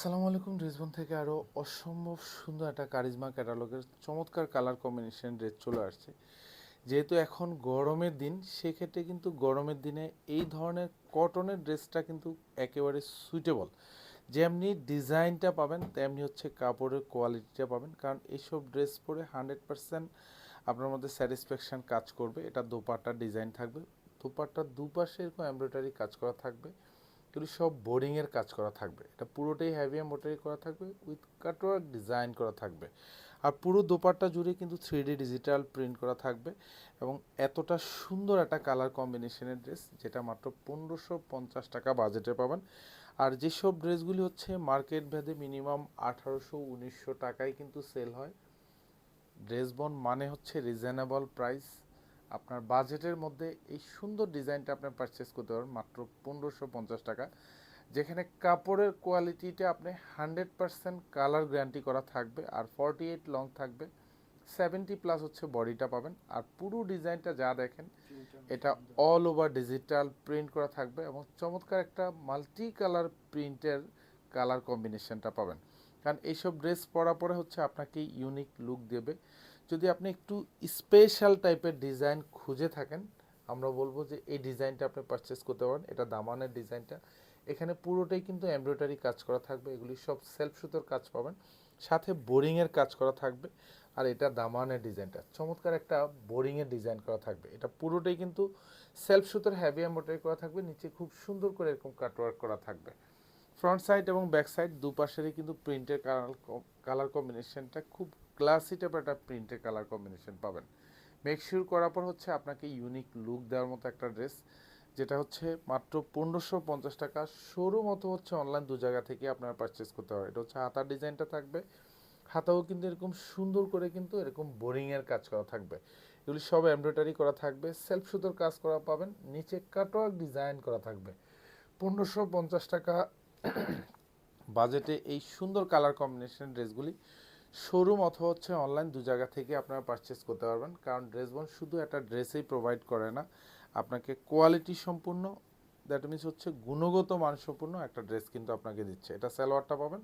আসসালামু আলাইকুম ড্রেসবন থেকে আরও অসম্ভব সুন্দর একটা কারিজমা ক্যাটালগের চমৎকার কালার কম্বিনেশন ড্রেস চলে আসছে। যেহেতু এখন গরমের দিন, সেক্ষেত্রে কিন্তু গরমের দিনে এই ধরনের কটনের ড্রেসটা কিন্তু একেবারে সুইটেবল যেমনি ডিজাইনটা পাবেন, তেমনি হচ্ছে কাপড়ের কোয়ালিটিটা পাবেন। কারণ এইসব ড্রেস পরে হান্ড্রেড পারসেন্ট আপনার মধ্যে স্যাটিসফ্যাকশান কাজ করবে। এটা দোপাট্টার ডিজাইন থাকবে। দোপাট্টার দুপাশে এরকম এমব্রয়ডারি কাজ করা থাকবে। এগুলি সব বোর্ডিংয়ের কাজ করা থাকবে। এটা পুরোটাই হ্যাভি এমব্রয়ডারি করা থাকবে উইথ কাটওয়ার্ক ডিজাইন করা থাকবে। আর পুরো দোপাট্টা জুড়ে কিন্তু থ্রি ডিজিটাল প্রিন্ট করা থাকবে এবং এতটা সুন্দর একটা কালার কম্বিনেশনের ড্রেস যেটা মাত্র পনেরোশো পঞ্চাশ টাকা বাজেটে পাবেন। আর যেসব ড্রেসগুলি হচ্ছে মার্কেট ভেদে মিনিমাম আঠারোশো উনিশশো টাকায় কিন্তু সেল হয়। ড্রেস বন মানে হচ্ছে রিজনেবল প্রাইস আপনার বাজেটের মধ্যে এই সুন্দর ডিজাইনটা আপনি পারচেস করতে পারবেন মাত্র পনেরোশো পঞ্চাশ টাকা। যেখানে কাপড়ের কোয়ালিটিটা আপনি হান্ড্রেড পারসেন্ট কালার গ্যারান্টি করা থাকবে আর ফর্টি এইট লং থাকবে। সেভেন্টি প্লাস হচ্ছে বডিটা পাবেন। আর পুরো ডিজাইনটা যা দেখেন এটা অল ওভার ডিজিটাল প্রিন্ট করা থাকবে এবং চমৎকার একটা মাল্টি কালার প্রিন্টের কালার কম্বিনেশনটা পাবেন। কারণ এইসব ড্রেস পরা পরে হচ্ছে আপনাকে ইউনিক লুক দেবে। যদি আপনি একটু স্পেশাল টাইপের ডিজাইন খুঁজে থাকেন, আমরা বলব যে এই ডিজাইনটা আপনি পারচেস করতে পারেন, এটা দামানের ডিজাইনটা এখানে পুরোটাই কিন্তু এমব্রয়ডারি কাজ করা থাকবে, এগুলি সব সেলফ সুতোর কাজ পাবেন, সাথে বোরিংয়ের কাজ করা থাকবে, আর এটা দামানের ডিজাইনটা চমৎকার একটা বোরিংয়ের ডিজাইন করা থাকবে। এটা পুরোটাই কিন্তু সেলফ সুতোর হ্যাভি এমব্রয়ডারি করা থাকবে, নিচে খুব সুন্দর করে এরকম কাটওয়ার্ক করা থাকবে। ফ্রন্ট সাইড এবং ব্যাক সাইড দুপাশেরই কিন্তু প্রিন্টের কালার কালার কম্বিনেশনটা খুব ক্লাসি টাইপের একটা প্রিন্টের কালার কম্বিনেশন পাবেন। মেকশিওর করার পর হচ্ছে আপনাকে ইউনিক লুক দেওয়ার মতো একটা ড্রেস যেটা হচ্ছে মাত্র পনেরোশো পঞ্চাশ টাকা। শোরুম মতো হচ্ছে অনলাইন দু জায়গা থেকে আপনারা পারচেস করতে পারেন এটা হচ্ছে হাতার ডিজাইনটা থাকবে। হাতাও কিন্তু এরকম সুন্দর করে কিন্তু এরকম বোরিংয়ের কাজ করা থাকবে। এগুলি সব এমব্রয়ডারি করা থাকবে। সেলফ সুতোর কাজ করা পাবেন। নিচে কাটওয়ার্ক ডিজাইন করা থাকবে। পনেরোশো পঞ্চাশ টাকা বাজেটে এই সুন্দর কালার কম্বিনেশন ড্রেসগুলি শোরুম অথবা হচ্ছে অনলাইন দু জায়গা থেকে আপনারা পারচেস করতে পারবেন। কারণ ড্রেসবন শুধু একটা ড্রেসেই প্রোভাইড করে না, আপনাকে কোয়ালিটি সম্পূর্ণ দ্যাট মিনস হচ্ছে গুণগত মানসম্পূর্ণ একটা ড্রেস কিন্তু আপনাকে দিচ্ছে। এটা সালোয়ারটা পাবেন,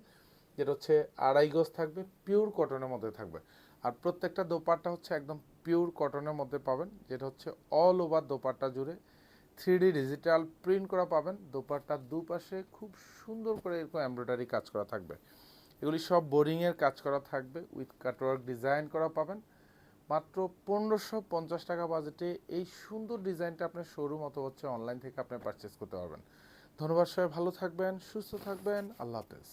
যেটা হচ্ছে আড়াই গজ থাকবে পিওর কটনের মধ্যে থাকবে। আর প্রত্যেকটা দোপাট্টা হচ্ছে একদম পিওর কটনের মধ্যে পাবেন, যেটা হচ্ছে অল ওভার দোপাট্টা জুড়ে থ্রি ডি ডিজিটাল প্রিন্ট করা পাবেন, দোপাট্টার দুপাশে খুব সুন্দর করে এরকম এমব্রয়ডারি কাজ করা থাকবে। এগুলি সব বোরিংয়ের কাজ করা থাকবে, উইথ কাটওয়ার্ক ডিজাইন করা পাবেন। মাত্র পনেরোশো পঞ্চাশ টাকা বাজেটে এই সুন্দর ডিজাইনটা আপনার শোরুম অথবা হচ্ছে অনলাইন থেকে আপনি পারচেস করতে পারবেন। ধন্যবাদ সবাই, ভালো থাকবেন, সুস্থ থাকবেন, আল্লাহ হাফেজ।